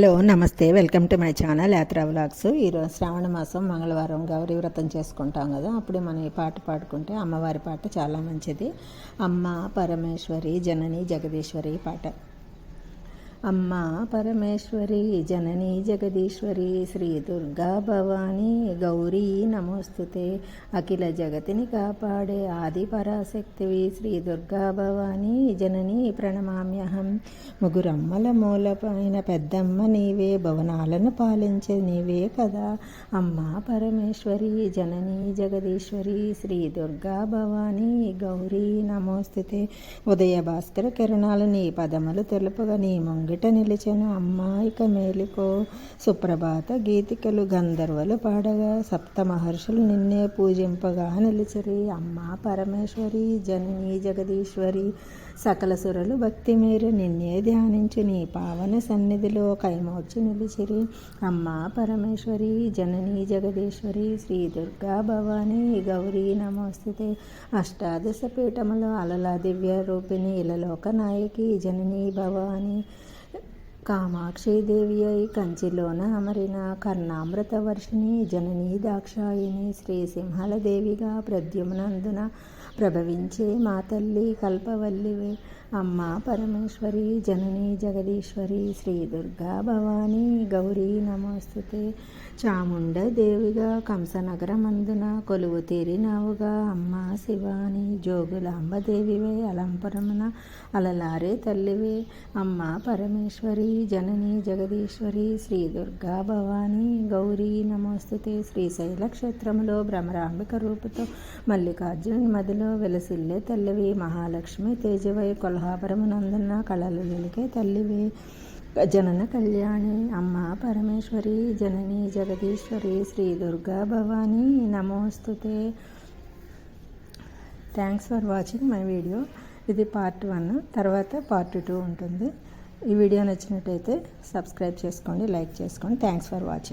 Hello నమస్తే. Welcome to my channel Yatra vlogs. ఈరోజు శ్రావణ మాసం మంగళవారం గౌరీ వ్రతం చేసుకుంటాం కదా. అప్పుడు మనం ఈ పాట పాడుకుంటే అమ్మవారి పాట చాలా మంచిది. అమ్మ పరమేశ్వరి జనని జగదీశ్వరి పాట. అమ్మా పరమేశ్వరి జననీ జగదీశ్వరి శ్రీ దుర్గా భవానీ గౌరీ నమోస్తుతే. అఖిల జగతిని కాపాడే ఆది పరాశక్తివి శ్రీ దుర్గా భవానీ జననీ ప్రణమామ్యహం. ముగురమ్మల మూలపైన పెద్దమ్మ నీవే భవనాలను పాలించే నీవే కదా. అమ్మా పరమేశ్వరి జననీ జగదీశ్వరి శ్రీ దుర్గా భవానీ గౌరీ నమోస్తుతే. ఉదయ భాస్కర కిరణాలు నీ పదములు తెలుపగా నీ ముంగిట నిలిచెను అమ్మాయిక మేలుకో సుప్రభాత గీతికలు గంధర్వలు పాడగా సప్త మహర్షులు నిన్నే పూజింపగా నిలిచరి. అమ్మా పరమేశ్వరి జనని జగదీశ్వరి సకల సురలు భక్తి మీరు నిన్నే ధ్యానించు నీ పావన సన్నిధిలో కైమోర్చి నిలిచిరి. అమ్మ పరమేశ్వరి జననీ జగదీశ్వరి శ్రీ దుర్గా భవానీ గౌరీ నమోస్తుతే. అష్టాదశ పీఠములో అలల దివ్య రూపిణి ఇలలోక నాయకి జననీ భవానీ. కామాక్షిదేవి అయి కంచిలోన అమరిన కర్ణామృత వర్షిణి జననీ దాక్షాయిని శ్రీ సింహల ప్రద్యుమ్నందున ప్రభవించే మా తల్లి కల్పవల్లివే. అమ్మ పరమేశ్వరి జననీ జగదీశ్వరి శ్రీ దుర్గా భవానీ గౌరీ నమోస్తుతే. చాముండ దేవిగా కంసనగరమందున కొలువు తీరినావుగా అమ్మ శివాని జోగులాంబ దేవివే అలంపరమున అలలారే తల్లివే. అమ్మ పరమేశ్వరి జనని జగదీశ్వరి శ్రీ దుర్గా భవానీ గౌరీ నమోస్తుతే శ్రీశైల క్షేత్రములో భ్రమరాంబిక రూపుతో మల్లికార్జుని మదిలో వెలసిల్లే తల్లివి మహాలక్ష్మి తేజవై కొల్హాపురమునందున్న కళలు వెలికే తల్లివి జనన కళ్యాణి అమ్మ పరమేశ్వరి జనని జగదీశ్వరి శ్రీ దుర్గా భవానీ నమోస్తుతే thanks for watching my video ఇది పార్ట్ వన్ తర్వాత పార్ట్ టూ ఉంటుంది. ఈ వీడియో నచ్చినట్టయితే సబ్స్క్రైబ్ చేసుకోండి లైక్ చేసుకోండి. Thanks for watching